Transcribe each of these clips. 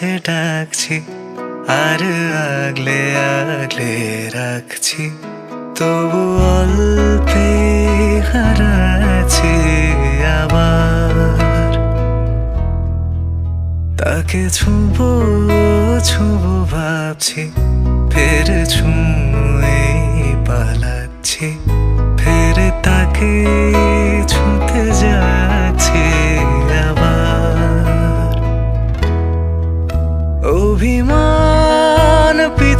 কাছে ডাকছি, আর আগলে আগলে রাখছি। তবু অল্পে হারাচ্ছি আবার। তাকে ছুবো ছুবো ভাবছি, ফের ছুঁয়ে পালাচ্ছি। ফের তাকে ছুঁতে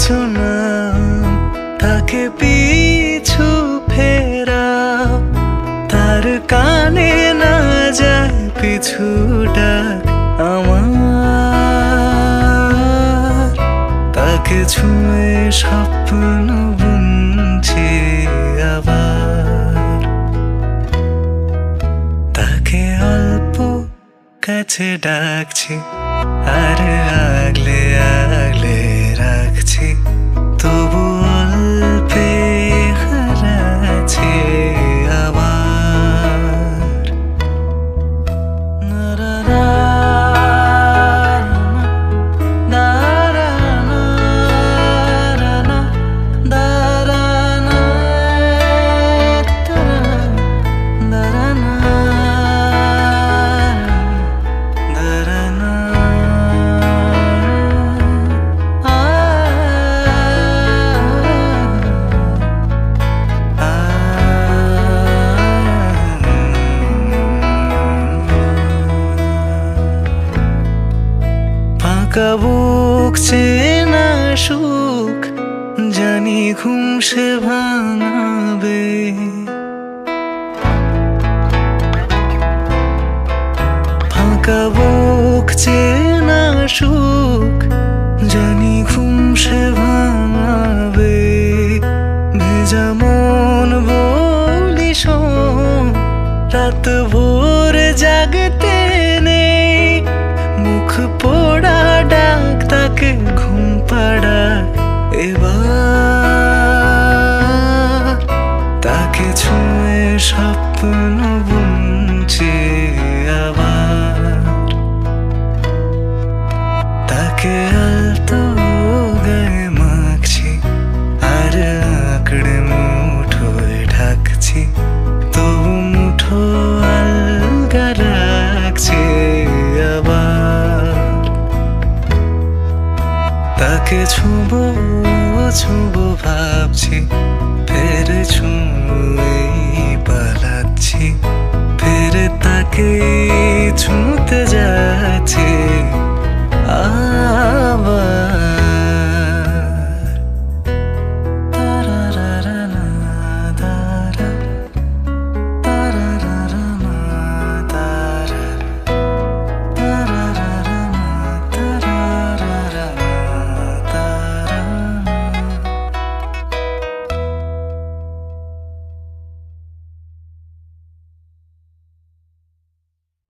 অভিমান না, তাকে পিছু ফেরা। তার কানে না যায় পিছু ডাক আমার। তাকে ছুঁয়ে স্বপ্ন বুনছি আবার। তাকে অল্প কাছে ডাকছি, আর আগলে আগলে ফাঁকা বুক, চেনা সুখ, জানি ঘুম সে ভাঙাবে। ফাঁকা বুক, চেনা সুখ, জানি ঘুম সে ভাঙাবে। ভেজা মন বলি রাত ভোর জাগতে ঘুম পাড়া এবার তাকে ছুঁয়ে স্বপ্ন বুনছি। তাকে ছুবো ছুবো ভাবছি। ফের ছুঁয়ে পালাচ্ছি। ফের তাকে ছুঁ